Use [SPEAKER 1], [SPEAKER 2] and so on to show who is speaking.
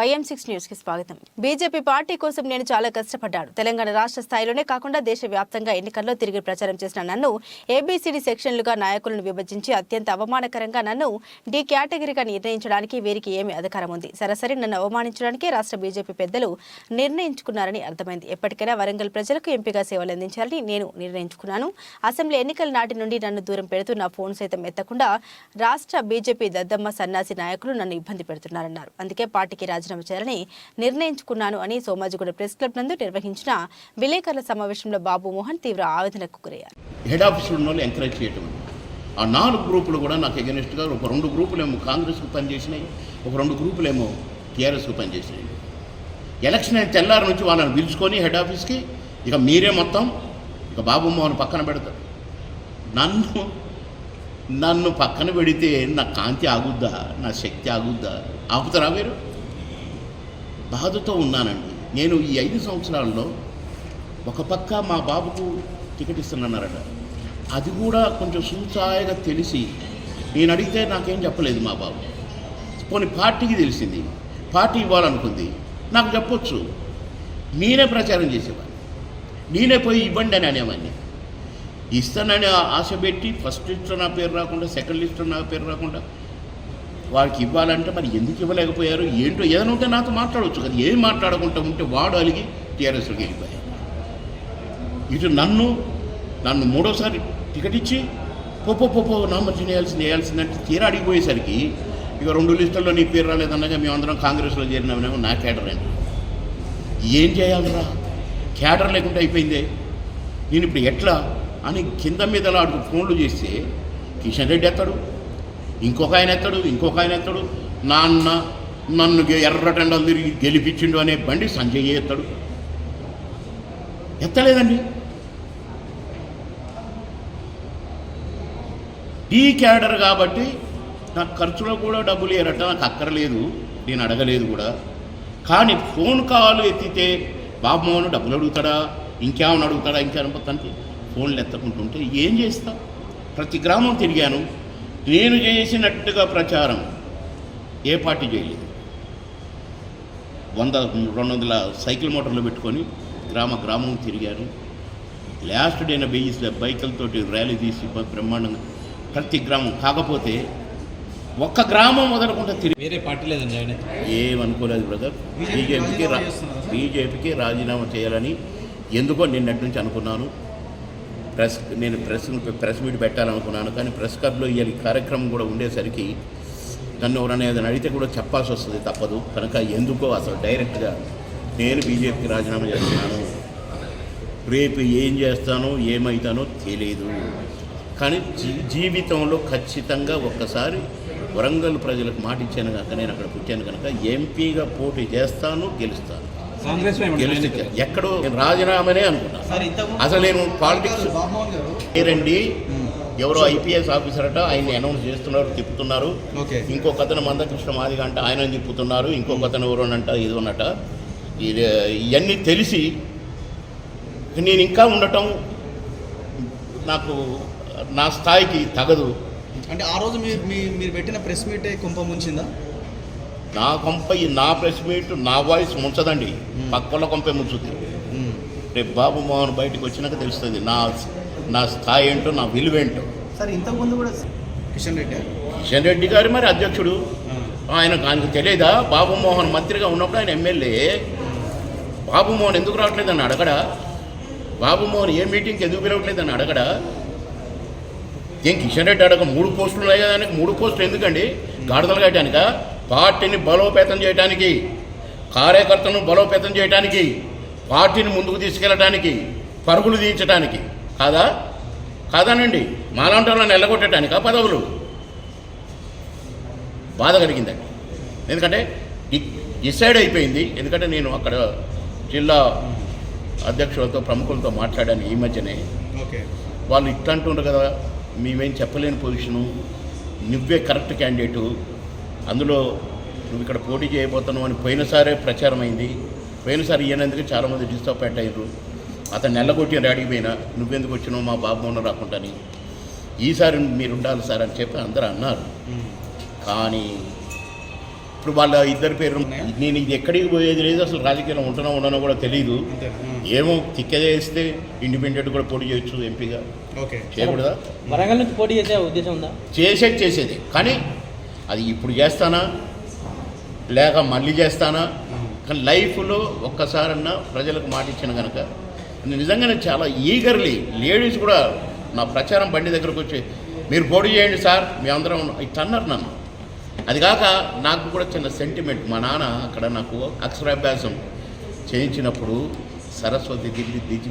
[SPEAKER 1] YM six న్యూస్కి స్వాగతం. BJP party కోసం నేను చాలా కష్టపడ్డాను. తెలంగాణ రాష్ట్ర స్థాయిలోనే కాకుండా దేశవ్యాప్తంగా ఎన్నికల్లో తిరిగి ప్రచారం చేసిన నన్ను ఏబీసీడీ సెక్షన్లుగా నాయకులను విభజించి అత్యంత అవమానకరంగా నన్ను డి కేటగిరీగా నిర్ణయించడానికి వీరికి ఏమి అధికారం ఉంది. సరాసరి నన్ను అవమానించడానికి రాష్ట్ర బీజేపీ పెద్దలు నిర్ణయించుకున్నారని అర్థమైంది. ఎప్పటికైనా వరంగల్ ప్రజలకు ఎంపీగా సేవలు అందించాలని నేను నిర్ణయించుకున్నాను. అసెంబ్లీ ఎన్నికల నాటి నుండి నన్ను దూరం పెడుతూ నా ఫోన్ సైతం ఎత్తకుండా రాష్ట్ర బీజేపీ దద్దమ్మ సన్నాసి నాయకులు నన్ను ఇబ్బంది పెడుతున్నారన్నారు. అందుకే పార్టీకి రాజీనామా చేయాలని నిర్ణయించుకున్నాను అని సోమాజిగూడ ప్రెస్ క్లబ్ నందు నిర్వహించిన విలేకరుల సమావేశంలో బాబు మోహన్ తీవ్ర ఆవేదనకు గురయ్యారు.
[SPEAKER 2] హెడ్ ఆఫీసులో ఉన్న వాళ్ళు ఎంకరేజ్ చేయటం ఆ నాలుగు గ్రూపులు కూడా నాకు ఎగెనిస్ట్గా ఒక రెండు గ్రూపులు ఏమో కాంగ్రెస్కు పనిచేసినాయి ఒక రెండు గ్రూపులు ఏమో టీఆర్ఎస్కు పనిచేసినాయి. ఎలక్షన్ అయిన తెల్లారి నుంచి వాళ్ళని పిలుచుకొని హెడ్ ఆఫీస్కి ఇక మీరే మొత్తం ఇక బాబు మోహన్ పక్కన పెడతారు. నన్ను నన్ను పక్కన పెడితే నా కాంతి ఆగుద్దా నా శక్తి ఆగుద్దా? ఆపుతారా మీరు? బాధతో ఉన్నానండి. నేను ఈ ఐదు సంవత్సరాల్లో ఒక పక్క మా బాబుకు టికెట్ ఇస్తున్నానన్నారట అది కూడా కొంచెం సూచాయగా తెలిసి నేను అడిగితే నాకేం చెప్పలేదు మా బాబు. పోనీ పార్టీకి తెలిసింది. పార్టీ ఇవ్వాలనుకుంది. నాకు చెప్పొచ్చు. నేనే ప్రచారం చేసేవాడిని. నేనే పోయి ఇవ్వండి అని అనేవాడిని. ఇస్తానని ఆశ పెట్టి ఫస్ట్ లిస్ట్లో నా పేరు రాకుండా సెకండ్ లిస్ట్లో నా పేరు రాకుండా వాడికి ఇవ్వాలంటే మరి ఎందుకు ఇవ్వలేకపోయారు? ఏంటో ఏదైనా ఉంటే నాతో మాట్లాడవచ్చు కదా. ఏం మాట్లాడకుండా ఉంటే వాడు అలిగి టీఆర్ఎస్లోకి వెళ్ళిపోయాడు. ఇటు నన్ను నన్ను మూడోసారి టికెట్ ఇచ్చి పొప్పో పోపో నామర్జన వేయాల్సింది వేయాల్సిందంటే తీరా అడిగిపోయేసరికి ఇక రెండు లిస్టుల్లో నీ పేరు రాలేదన్నగా మేమందరం కాంగ్రెస్లో చేరినామేమో నా క్యాడర్ అండి ఏం చేయాలరా? క్యాడర్ లేకుండా అయిపోయిందే. నేను ఇప్పుడు ఎట్లా అని కింద మీద ఆడుకు ఫోన్లు చేస్తే కిషన్ రెడ్డి ఎత్తాడు. ఇంకొక ఆయన ఎత్తాడు ఇంకొక ఆయన ఎత్తాడు. నాన్న నన్ను ఎర్రటెండలు తిరిగి గెలిపించిండు అనే బండి సంజయ్ ఎత్తాడు? ఎత్తలేదండి. ఈ క్యాడర్ కాబట్టి నాకు ఖర్చులో కూడా డబ్బులు ఏరట నాకు అక్కర్లేదు. నేను అడగలేదు కూడా. కానీ ఫోన్ కాల్ ఎత్తితే బాబమ్మను డబ్బులు అడుగుతాడా? ఇంకేమైనా అడుగుతాడా? ఇంకేమైనా తనకి ఫోన్లు ఎత్తకుంటుంటే ఏం చేస్తా? ప్రతి గ్రామం తిరిగాను. నేను చేసినట్టుగా ప్రచారం ఏ పార్టీ చేయలేదు. వంద రెండు వందల సైకిల్ మోటార్లు పెట్టుకొని గ్రామ గ్రామం తిరిగాను లాస్ట్ డేన వెయ్యి బైకులతోటి ర్యాలీ తీసి బ్రహ్మాండంగా ప్రతి గ్రామం కాకపోతే ఒక్క గ్రామం మొదలకుండా తిరిగి
[SPEAKER 3] వేరే పార్టీ జాయిన్ అయితే
[SPEAKER 2] ఏమనుకోలేదు బ్రదర్. బీజేపీకి బీజేపీకి రాజీనామా చేయాలని ఎందుకో నిన్నటి నుంచి అనుకున్నాను. ప్రెస్ నేను ప్రెస్ ప్రెస్ మీట్ పెట్టాలనుకున్నాను కానీ ప్రెస్ క్లబ్లో ఇవాళ ఈ కార్యక్రమం కూడా ఉండేసరికి నన్ను ఎవరైనా ఏదైనా అడిగితే కూడా చెప్పాల్సి వస్తుంది తప్పదు. కనుక ఎందుకో అసలు డైరెక్ట్గా నేను బీజేపీకి రాజీనామా చేస్తున్నాను. రేపు ఏం చేస్తానో ఏమవుతానో తెలియదు కానీ జీ జీవితంలో ఖచ్చితంగా ఒక్కసారి వరంగల్ ప్రజలకు మాట ఇచ్చాను కనుక నేను అక్కడ పుట్టాను కనుక ఎంపీగా పోటీ చేస్తాను గెలుస్తాను. ఎక్కడో నేను రాజీనామానే
[SPEAKER 4] ఇంతకు
[SPEAKER 2] అసలు నేను పాలిటిక్స్ పేరండి ఎవరో ఐపీఎస్ ఆఫీసర్ అట ఆయన్ని అనౌన్స్ చేస్తున్నారు తిప్పుతున్నారు.
[SPEAKER 4] ఓకే.
[SPEAKER 2] ఇంకొక అతను మందకృష్ణ మాదిగ అంట ఆయన తిప్పుతున్నారు ఇంకొక అతను ఎవరోనంట ఇది ఉన్నట ఇది ఇవన్నీ తెలిసి నేను ఇంకా ఉండటం నాకు నా స్థాయికి తగదు.
[SPEAKER 4] అంటే ఆ రోజు మీరు మీ- మీరు పెట్టిన ప్రెస్ మీటే కుంభం ముంచిందా
[SPEAKER 2] నా కొంప నా ప్రెస్ మీట్ నా వాయిస్ ముంచదండి. పక్కల కొంపే ముంచుద్ది. రేపు బాబు మోహన్ బయటకు వచ్చినాక తెలుస్తుంది. నా నా స్థాయి ఏంటో నా విలువ ఏంటో.
[SPEAKER 4] సార్ ఇంతకు ముందు కూడా కిషన్ రెడ్డి
[SPEAKER 2] కిషన్ రెడ్డి గారు మరి అధ్యక్షుడు. ఆయన ఆయనకు తెలియదా బాబు మోహన్ మంత్రిగా ఉన్నప్పుడు ఆయన ఎమ్మెల్యే బాబు మోహన్ ఎందుకు రావట్లేదని అడగడా? బాబు మోహన్ ఏ మీటింగ్కి ఎందుకు పిలవట్లేదని అడగడా? ఏం కిషన్ రెడ్డి అడగ మూడు పోస్టులు ఉన్నాయి కదా మూడు పోస్టులు ఎందుకండి? గాడిదలు కట్టడానిక పార్టీని బలోపేతం చేయడానికి కార్యకర్తలను బలోపేతం చేయడానికి పార్టీని ముందుకు తీసుకెళ్ళడానికి పరుగులు తీయించడానికి కాదా? కాదానండి? మాలాంటి వాళ్ళని ఎల్లగొట్టడానికా పదవులు? బాధ కలిగిందండి. ఎందుకంటే డిసైడ్ అయిపోయింది. ఎందుకంటే నేను అక్కడ జిల్లా అధ్యక్షులతో ప్రముఖులతో మాట్లాడాను ఈ మధ్యనే.
[SPEAKER 4] ఓకే.
[SPEAKER 2] వాళ్ళు ఇట్లా అంటుండ్రు కదా మేమేం చెప్పలేని పొజిషను నువ్వే కరెక్ట్ క్యాండిడేటు అందులో నువ్వు ఇక్కడ పోటీ చేయబోతున్నావు అని పోయినసారే ప్రచారం అయింది పోయినసారి ఈయనందుకు చాలామంది డిస్టర్బ్ అయ్యారు? అతను నెల్లగొట్టి అడిగిపోయినా నువ్వెందుకు వచ్చినావు? మా బాబు మొన్న రాకుండాని. ఈసారి మీరు ఉండాలి సార్ అని చెప్పి అందరూ అన్నారు. కానీ ఇప్పుడు వాళ్ళ ఇద్దరి పేరు నేను ఇది ఎక్కడికి పోయేది లేదు అసలు రాజకీయాల్లో ఉంటున్నా ఉండనో కూడా తెలియదు ఏమో తిక్కదేస్తే ఇండిపెండెంట్ కూడా పోటీ చేయొచ్చు ఎంపీగా.
[SPEAKER 4] ఓకే.
[SPEAKER 2] చేయకూడదా?
[SPEAKER 5] వరంగల్ నుంచి పోటీ చేసే ఉద్దేశం ఉందా?
[SPEAKER 2] చేసేది చేసేది. కానీ అది ఇప్పుడు చేస్తానా? లేక మళ్ళీ చేస్తానా? కానీ లైఫ్లో ఒక్కసారన్నా ప్రజలకు మాట ఇచ్చిన కనుక నేను నిజంగానే చాలా ఈగర్లీ లేడీస్ కూడా నా ప్రచారం బండి దగ్గరకు వచ్చి మీరు పోటీ చేయండి సార్ మేమందరం ఇట్లా అన్నారు నన్ను. అది కాక నాకు కూడా చిన్న సెంటిమెంట్ మా నాన్న అక్కడ నాకు అక్షరాభ్యాసం చేయించినప్పుడు సరస్వతి దిగి దిగి